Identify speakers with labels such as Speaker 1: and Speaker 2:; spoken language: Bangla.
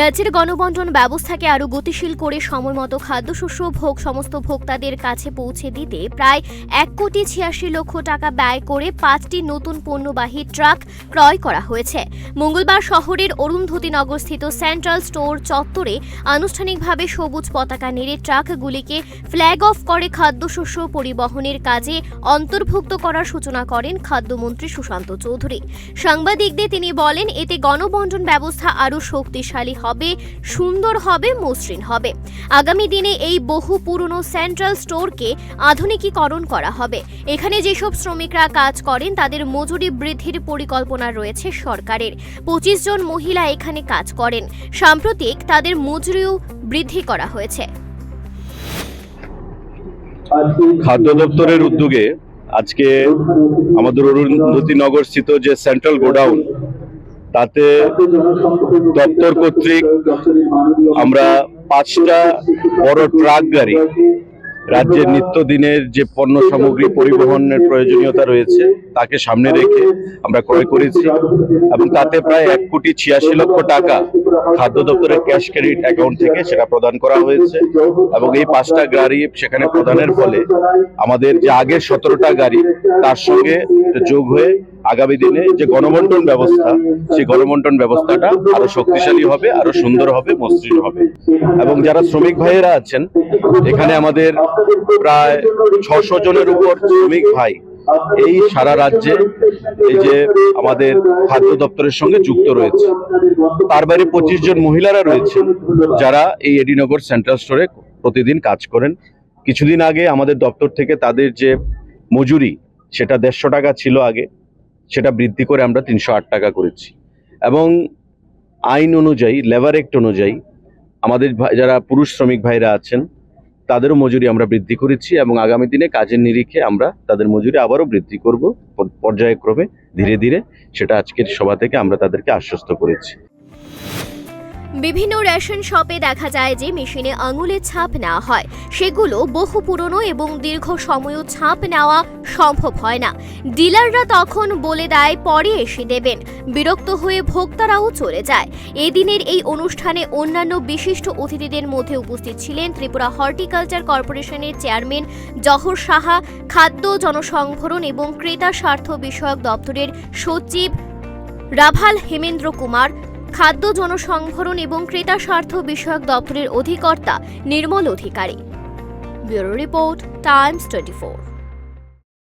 Speaker 1: রাজ্যের গণবন্টন ব্যবস্থাকে আরও গতিশীল করে সময়মতো খাদ্যশস্য, ভোগ, সমস্ত ভোক্তাদের কাছে পৌঁছে দিতে প্রায় এক কোটি ছিয়াশি লক্ষ টাকা ব্যয় করে পাঁচটি নতুন পণ্যবাহী ট্রাক ক্রয় করা হয়েছে। মঙ্গলবার শহরের অরুন্ধতিনগর স্থিত সেন্ট্রাল স্টোর চত্বরে আনুষ্ঠানিকভাবে সবুজ পতাকা নেড়ে ট্রাকগুলিকে ফ্ল্যাগ অফ করে খাদ্যশস্য পরিবহনের কাজে অন্তর্ভুক্ত করার সূচনা করেন খাদ্যমন্ত্রী সুশান্ত চৌধুরী। সাংবাদিকদের তিনি বলেন, এতে গণবন্টন ব্যবস্থা আরও শক্তিশালী হবে সুন্দর হবে মসৃণ হবে। আগামী দিনে এই বহু পুরনো সেন্ট্রাল স্টোরকে আধুনিকীকরণ করা হবে। এখানে যেসব শ্রমিকরা কাজ করেন তাদের মজুরি বৃদ্ধির পরিকল্পনা রয়েছে সরকারের। পঁচিশ জন মহিলা এখানে কাজ করেন। সাম্প্রতিক তাদের মজুরিও বৃদ্ধি করা হয়েছে।
Speaker 2: খাদ্য দপ্তরের উদ্যোগে আজকে আমাদের অরুন্ধতিনগর স্থিত যে সেন্ট্রাল গোডাউন তাতে দপ্তর কর্তৃক আমরা পাঁচটা বড় ট্রাক গাড়ি রাজ্যের নিত্যদিনের যে পণ্য সামগ্রী পরিবহনের প্রয়োজনীয়তা রয়েছে, তাকে সামনে রেখে আমরা ক্রয় করেছি এবং তাতে প্রায় এক কোটি ছিয়াশি লক্ষ টাকা খাদ্য দপ্তরের ক্যাশ ক্রেডিট অ্যাকাউন্ট থেকে সেটা প্রদান করা হয়েছে এবং এই পাঁচটা গাড়ি সেখানে প্রদানের ফলে আমাদের যে আগের সতেরোটা গাড়ি, তার সঙ্গে যোগ হয়ে আগামী দিনে যে গণবন্টন ব্যবস্থা, সেই গণবন্টন ব্যবস্থাটা আরও শক্তিশালী হবে, আরও সুন্দর হবে, মসৃণ হবে। এবং যারা শ্রমিক ভাইয়েরা আছেন, এখানে আমাদের প্রায় ছশো জনের উপর শ্রমিক ভাই এই সারা রাজ্যে এই যে আমাদের খাদ্য দপ্তরের সঙ্গে যুক্ত রয়েছে। তার বাইরে পঁচিশ জন মহিলারা রয়েছে যারা এই এডিনগর সেন্ট্রাল স্টোরে প্রতিদিন কাজ করেন। কিছুদিন আগে আমাদের দপ্তর থেকে তাদের যে মজুরি, সেটা দেড়শো টাকা ছিল আগে, সেটা বৃদ্ধি করে আমরা তিনশো আট টাকা করেছি। এবং আইন অনুযায়ী, লেবার অ্যাক্ট অনুযায়ী আমাদের যারা পুরুষ শ্রমিক ভাইরা আছেন তাদেরও মজুরি আমরা বৃদ্ধি করেছি এবং আগামী দিনে কাজের নিরিখে আমরা তাদের মজুরি আবারও বৃদ্ধি করব। পর্যায়ক্রমে ধীরে ধীরে সেটা আজকের সভা থেকে আমরা তাদেরকে আশ্বস্ত করেছি।
Speaker 1: বিভিন্ন রেশন শপে দেখা যায় যে মেশিনে আঙুলের ছাপ নেওয়া হয়। সেগুলো বহু পুরনো এবং দীর্ঘ সময়ও ছাপ নেওয়া সম্ভব হয় না। ডিলাররা তখন বলে দেয়, পরে এসে দেবেন। বিরক্ত হয়ে ভোক্তারাও চলে যায়। এদিনের এই অনুষ্ঠানে অন্যান্য বিশিষ্ট অতিথিদের মধ্যে উপস্থিত ছিলেন ত্রিপুরা হর্টিকালচার কর্পোরেশনের চেয়ারম্যান জহর সাহা, খাদ্য জনসংভরণ এবং ক্রেতা স্বার্থ বিষয়ক দপ্তরের সচিব রাভাল হেমেন্দ্র কুমার খাদ্য জনসংভরণ এবং ক্রেতা স্বার্থ বিষয়ক দপ্তরের অধিকর্তা Nirmal Adhikari. Bureau report Times twenty